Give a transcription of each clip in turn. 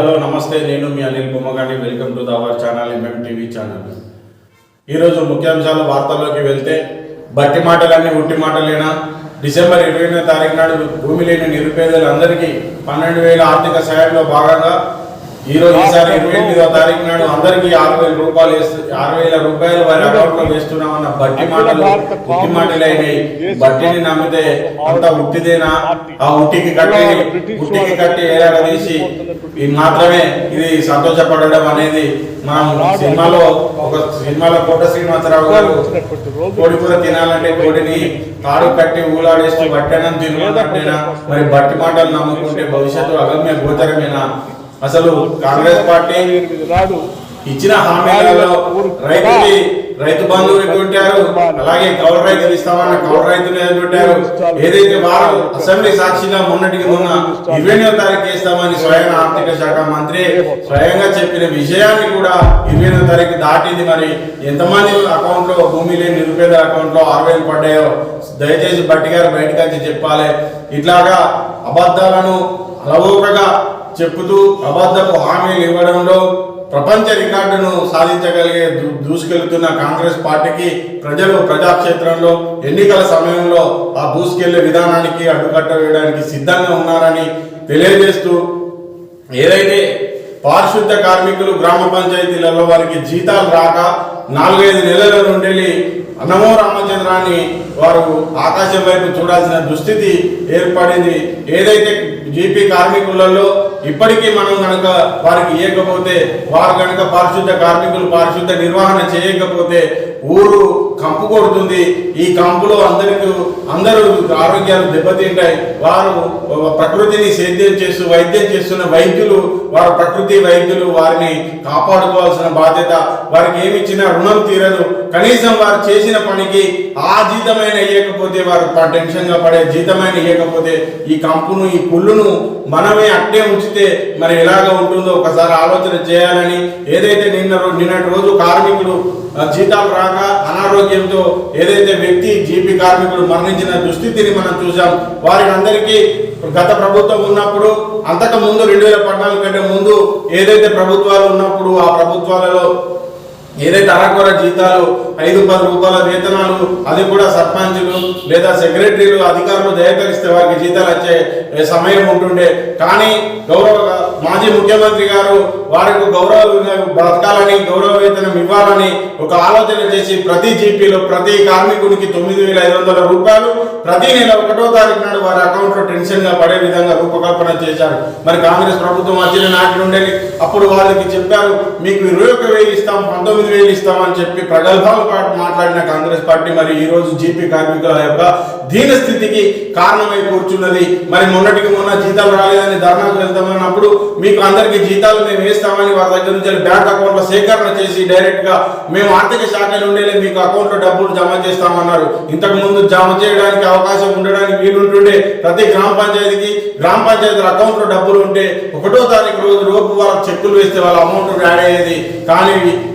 Hello నమస్తే నేను మీ Anil Bommagani. Welcome to our channel MM TV channel ఈరోజు ముఖ్యాంశాల వార్తల్లోకి వెళ్తే బట్టి మాటలన్నీ ఉట్టి మాటలేనా? డిసెంబర్ ఇరవై తారీఖు నాడు భూమి లేని నిరుపేదలందరికీ పన్నెండు వేల ఆర్థిక సాయంలో భాగంగా ఈరోజు ఈసారి ఇరవై ఎనిమిదో తారీఖు నాడు అందరికీ ఆరు వేల రూపాయలు ఆరు వేల రూపాయలు వారి అకౌంట్లో వేస్తున్నామన్న బట్టి మాటలు ఉట్టి మాటలు అయినాయి. బట్టిని నమ్మితే అంత ఉట్టిదేనా? ఆ ఉట్టికి కట్టి ఉట్టికి కట్టి ఏలాడదీసి ఇది మాత్రమే ఇది సంతోషపడడం అనేది మనం సినిమాలో ఒక సినిమాలో కోట శ్రీనివాసరావు గారు కోడి కూర తినాలంటే కోడిని తాడు కట్టి ఊలాడేస్తూ బట్టనం తినమంటేనా మరి బట్టి మాటలు నమ్ముకుంటే భవిష్యత్తు అగమ్య గోచరమేనా? అసలు కాంగ్రెస్ పార్టీ నాడు ఇచ్చిన హామీలలో రైతుకి రైతు బంధువుని కొట్టారు అలాగే కౌలు రైతులు ఇస్తామన్న కౌలు రైతులు కొట్టారు ఏదైతే వారు అసెంబ్లీ సాక్షిగా మొన్నటికి మొన్న ఇరవైనో తారీఖు ఇస్తామని స్వయం ఆర్థిక శాఖ మంత్రి స్వయంగా చెప్పిన విషయాన్ని కూడా ఇరవైనో తారీఖు దాటింది మరి. ఎంతమంది అకౌంట్లో భూమి లేని నిరుపేద అకౌంట్లో ఆరు వేలు పడ్డాయో దయచేసి బట్టి గారు బయటకు వచ్చి చెప్పాలి. ఇట్లాగా అబద్ధాలను అలవోకగా చెప్పుతూ అబద్ధపు హామీలు ఇవ్వడంలో ప్రపంచ రికార్డును సాధించగలిగే దూ- దూసుకెళ్తున్న కాంగ్రెస్ పార్టీకి ప్రజలు ప్రజాక్షేత్రంలో ఎన్నికల సమయంలో ఆ దూసుకెళ్ళే విధానానికి అడ్డుకట్ట వేయడానికి సిద్ధంగా ఉన్నారని తెలియజేస్తూ ఏదైతే పారిశుద్ధ కార్మికులు గ్రామ పంచాయతీలలో వారికి జీతాలు రాక నాలుగైదు నెలల నుండి అన్నమో రామచంద్రాన్ని వారు ఆకాశం వైపు చూడాల్సిన దుస్థితి ఏర్పడింది. ఏదైతే జీపీ కార్మికులలో ఇప్పటికీ మనం కనుక వారికి ఇవ్వకపోతే వారు కనుక పారిశుద్ధ కార్మికులు పారిశుద్ధ నిర్వహణ చేయకపోతే ఊరు కంపు కొడుతుంది. ఈ కంపులో అందరికీ అందరూ ఆరోగ్యాలు దెబ్బతింటాయి. వారు ప్రకృతిని సేద్యం చేస్తూ వైద్యం చేస్తున్న వైద్యులు వారు ప్రకృతి వైద్యులు వారిని కాపాడుకోవాల్సిన బాధ్యత వారికి ఏమి ఇచ్చినా రుణం తీరదు. కనీసం వారు చేసిన పనికి ఆ జీతమైన ఇవ్వకపోతే వారు టెన్షన్గా పడే జీతమైన ఇవ్వకపోతే ఈ కంపును ఈ పుల్లును మనమే అట్టే ఉంచి ఉంచితే మరి ఎలాగ ఉంటుందో ఒకసారి ఆలోచన చేయాలని ఏదైతే నిన్న నిన్నటి రోజు కార్మికులు జీతాలు రాక అనారోగ్యంతో ఏదైతే వ్యక్తి జీపీ కార్మికుడు మరణించిన దుస్థితిని మనం చూసాం వారి అందరికీ గత ప్రభుత్వం ఉన్నప్పుడు అంతకు ముందు రెండు వేల పద్నాలుగు కంటే ముందు ఏదైతే ప్రభుత్వాలు ఉన్నప్పుడు ఆ ప్రభుత్వాలలో ఏదైతే అరకొర జీతాలు ఐదు పది రూపాయల వేతనాలు అది కూడా సర్పంచులు లేదా సెక్రటరీలు అధికారులు దయకరిస్తే వారికి జీతాలు వచ్చే సమయం ఉంటుండే. కానీ గౌరవ మాజీ ముఖ్యమంత్రి గారు వారికి గౌరవ బ్రతకాలని గౌరవ వేతనం ఇవ్వాలని ఒక ఆలోచన చేసి ప్రతి జీపీలో ప్రతి కార్మికునికి తొమ్మిది వేల ఐదు వందల రూపాయలు ప్రతి నెల ఒకటో తారీఖు నాడు వారి అకౌంట్లో టెన్షన్గా పడే విధంగా రూపకల్పన చేశారు. మరి కాంగ్రెస్ ప్రభుత్వం వచ్చిన నాటి నుండి అప్పుడు వాళ్ళకి చెప్పారు మీకు ఇరవై ఒక వేలు ఇస్తాం పంతొమ్మిది వేలు ఇస్తామని చెప్పి ప్రగల్భాలు మాట్లాడిన కాంగ్రెస్ పార్టీ మరి ఈ రోజు జీపీ కార్మికుల యొక్క దీన స్థితికి కారణమై కూర్చున్నది. మరి మొన్నటికి మొన్న జీతాలు రాలేదని ధర్నాకు వెళ్తామన్నప్పుడు మీకు అందరికి జీతాలు మేము వేస్తామని వారి దగ్గర నుంచి బ్యాంక్ అకౌంట్లో సేకరణ చేసి డైరెక్ట్గా మేము ఆర్థిక శాఖ నుండి మీకు అకౌంట్లో డబ్బులు జమ చేస్తామన్నారు. ఇంతకు ముందు జమ చేయడానికి అవకాశం ఉండడానికి వీలుంటుండే ప్రతి గ్రామ పంచాయతీకి గ్రామ పంచాయతీల అకౌంట్లో డబ్బులు ఉంటే ఒకటో తారీఖు రోజు లోపు వాళ్ళకి చెక్కులు వేస్తే వాళ్ళ అమౌంట్ యాడ్ అయ్యేది. కానీ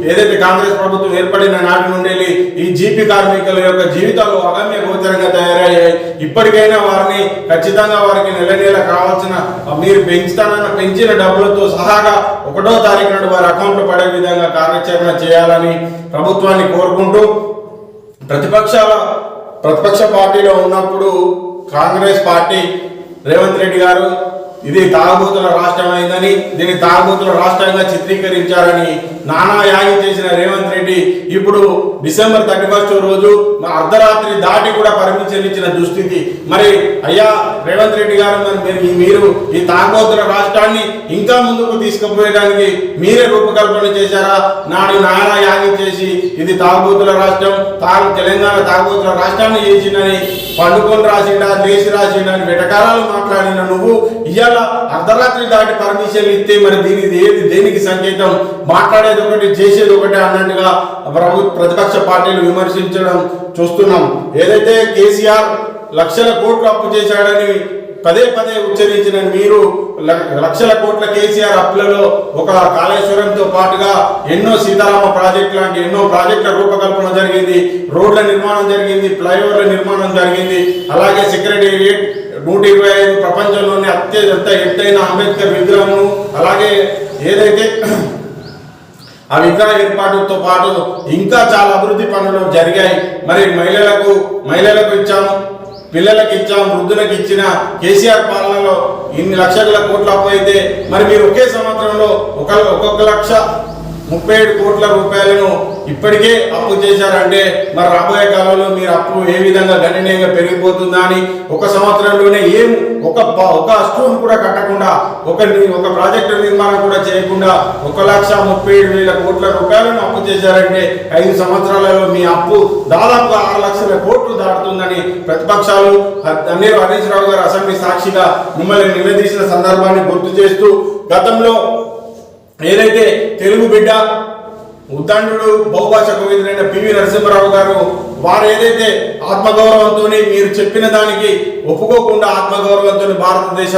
ఏదైతే కాంగ్రెస్ ప్రభుత్వం ఏర్పడిన నాటి నుండి ఈ జీపీ కార్మికుల యొక్క జీవితాలు అగమ్య గోచరంగా తయారయ్యాయి. ఇప్పటికైనా వారిని ఖచ్చితంగా వారికి నెల నెల కావాల్సిన మీరు పెంచుతానన్న పెంచిన డబ్బులతో సహాగా ఒకటో తారీఖు నాడు వారి అకౌంట్ పడే విధంగా కార్యాచరణ చేయాలని ప్రభుత్వాన్ని కోరుకుంటూ ప్రతిపక్షాల ప్రతిపక్ష పార్టీలో ఉన్నప్పుడు కాంగ్రెస్ పార్టీ రేవంత్ రెడ్డి గారు ఇది తాగుబోతుల రాష్ట్రం అయిందని దీన్ని తాగుబోతుల రాష్ట్రంగా చిత్రీకరించారని నానా యాగం చేసిన రేవంత్ రెడ్డి ఇప్పుడు డిసెంబర్ థర్టీ ఫస్ట్ రోజు అర్ధరాత్రి దాటి కూడా పర్మిషన్ ఇచ్చిన దుస్థితి. మరి అయ్యా రేవంత్ రెడ్డి గారు మరి మీరు ఈ- తాగోతుల రాష్ట్రాన్ని ఇంకా ముందుకు తీసుకుపోయడానికి మీరే రూపకల్పన చేశారా? నాడు నానా యాగం చేసి ఇది తాగుబోతుల రాష్ట్రం తాను తెలంగాణ తాగుబోతుల రాష్ట్రాన్ని చేసిందని పండుకొని రాసిండా లేచి రాసిండా అని వెటకారాలు మాట్లాడిన నువ్వు ఇవాళ అర్ధరాత్రి దాటి పర్మిషన్ ఇస్తే మరి దీని ఏది దేనికి సంకేతం? మాట్లాడేది ఒకటి చేసేది ఒకటి అన్నట్టుగా ప్రభుత్వ ప్రతిపక్ష పార్టీలు విమర్శించడం చూస్తున్నాం. ఏదైతే కేసీఆర్ లక్షల కోట్లు అప్పు చేశాడని పదే పదే ఉచ్చరించిన మీరు లక్షల కోట్ల కేసీఆర్ అప్పులలో ఒక కాళేశ్వరంతో పాటుగా ఎన్నో సీతారామ ప్రాజెక్ట్ లాంటి ఎన్నో ప్రాజెక్టుల రూపకల్పన జరిగింది. రోడ్ల నిర్మాణం జరిగింది. ఫ్లైఓవర్ల నిర్మాణం జరిగింది. అలాగే సెక్రటేరియట్ నూట ఇరవై ఐదు ప్రపంచంలోనే అత్యంత ఎత్తైన అంబేద్కర్ విగ్రహము. అలాగే ఏదైతే ఆ విగ్రహ ఏర్పాటుతో పాటు ఇంకా చాలా అభివృద్ధి పనులు జరిగాయి. మరి మహిళలకు మహిళలకు ఇచ్చాము పిల్లలకు ఇచ్చాం వృద్ధులకు ఇచ్చిన కేసీఆర్ పాలనలో ఇన్ని లక్షల కోట్ల అప్పు అయితే మరి మీరు ఒకే సంవత్సరంలో ఒక ఒక్కొక్క లక్ష ముప్పై ఏడు కోట్ల రూపాయలను ఇప్పటికే అప్పు చేశారంటే మరి రాబోయే కాలంలో మీరు అప్పు ఏ విధంగా గణనీయంగా పెరిగిపోతుందా అని ఒక సంవత్సరంలోనే ఏం ఒక ఒక స్టోన్ కూడా కట్టకుండా ఒక ఒక ప్రాజెక్టు నిర్మాణం కూడా చేయకుండా ఒక లక్ష ముప్పై ఏడు వేల కోట్ల రూపాయలను అప్పు చేశారంటే ఐదు సంవత్సరాలలో మీ అప్పు దాదాపు ఆరు లక్షల కోట్లు దాటుతుందని ప్రతిపక్షాలు అన్నీరు హరీష్ రావు గారు అసెంబ్లీ సాక్షిగా మిమ్మల్ని నిలదీసిన సందర్భాన్ని గుర్తు చేస్తూ గతంలో ఏదైతే తెలుగు బిడ్డ ఉద్దండు బహుభాష కవితులైన పివి నరసింహరావు గారు వారు ఏదైతే ఆత్మగౌరవంతో మీరు చెప్పిన దానికి ఒప్పుకోకుండా ఆత్మగౌరవంతో భారతదేశ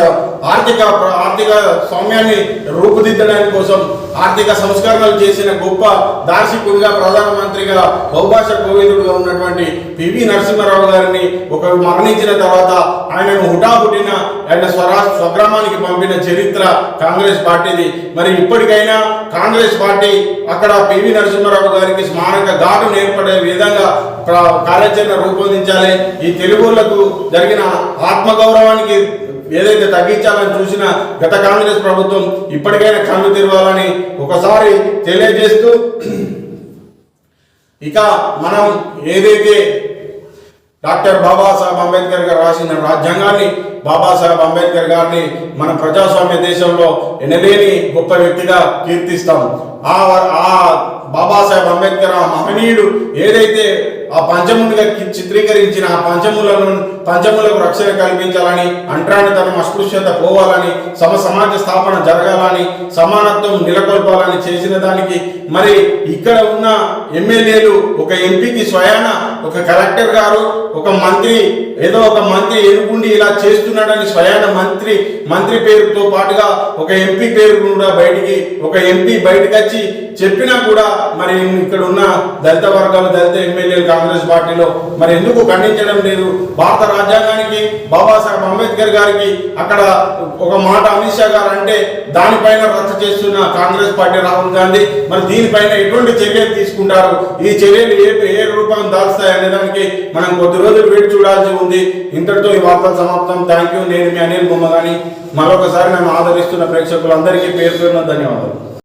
ఆర్థిక ఆర్థిక స్వామ్యాన్ని రూపుదిద్దడానికి కోసం ఆర్థిక సంస్కరణలు చేసిన గొప్ప దార్శికుడిగా ప్రధానమంత్రిగా బహుభాష కోవిదుడుగా ఉన్నటువంటి పివి నరసింహారావు గారిని ఒక మరణించిన తర్వాత ఆయనను హుటాహుటిన ఆయన స్వరా స్వగ్రామానికి పంపిన చరిత్ర కాంగ్రెస్ పార్టీది. మరి ఇప్పటికైనా కాంగ్రెస్ పార్టీ అక్కడ పివి నరసింహారావు గారికి స్మారక ఘాటు ఏర్పడే విధంగా కార్యాచరణ రూపొందించాలి. ఈ తెలుగులకు జరిగిన ఆత్మగౌరవానికి ఏదైతే తగ్గించాలని చూసిన గత కాంగ్రెస్ ప్రభుత్వం ఇప్పటికైనా కళ్ళు తెరవాలని ఒకసారి తెలియజేస్తూ ఇక మనం ఏదైతే డాక్టర్ బాబాసాహెబ్ అంబేద్కర్ గారు రాసిన రాజ్యాంగాన్ని బాబాసాహెబ్ అంబేద్కర్ గారిని మన ప్రజాస్వామ్య దేశంలో ఎనలేని గొప్ప వ్యక్తిగా కీర్తిస్తాం. ఆ ఆ బాబాసాహెబ్ అంబేద్కర్ ఆ మహనీయుడు ఏదైతే ఆ పంచములుగా చిత్రీకరించిన ఆ పంచములను పంచములకు రక్షణ కల్పించాలని అంటరానితనం అస్పృశ్యత పోవాలని సమ సమాజ స్థాపన జరగాలని సమానత్వం నెలకొల్పాలని చేసిన దానికి మరి ఇక్కడ ఉన్న ఎమ్మెల్యేలు ఒక ఎంపీకి స్వయాన ఒక కలెక్టర్ గారు ఒక మంత్రి ఏదో ఒక మంత్రి ఎరుగుండి ఇలా చేస్తున్నాడని స్వయాన మంత్రి మంత్రి పేరుతో పాటుగా ఒక ఎంపీ పేరు కూడా బయటికి ఒక ఎంపీ బయటకు వచ్చి చెప్పినా కూడా మరి ఇక్కడ ఉన్న దళిత వర్గాలు దళిత ఎమ్మెల్యేలు కాంగ్రెస్ పార్టీలో మరి ఎందుకు ఖండించడం లేదు? భారత రాజ్యాంగానికి బాబాసాహెబ్ అంబేద్కర్ గారికి అక్కడ ఒక మాట అమిత్ షా గారు అంటే దానిపైన రద్దు చేస్తున్న కాంగ్రెస్ పార్టీ రాహుల్ గాంధీ మరి దీనిపైన ఎటువంటి చర్యలు తీసుకుంటారు? ఈ చర్యలు ఏ ఏ రూపం దాల్స్తాయి అనే దానికి మనం కొద్ది రోజులు వేచి చూడాల్సి ఉంది. ఇంతటితో ఈ వార్తలు సమాప్తం. థ్యాంక్ యూ నేను మీ అనిల్ బొమ్మ గాని. మరొకసారి మేము ఆదరిస్తున్న ప్రేక్షకులందరికీ పేరు పేరున ధన్యవాదాలు.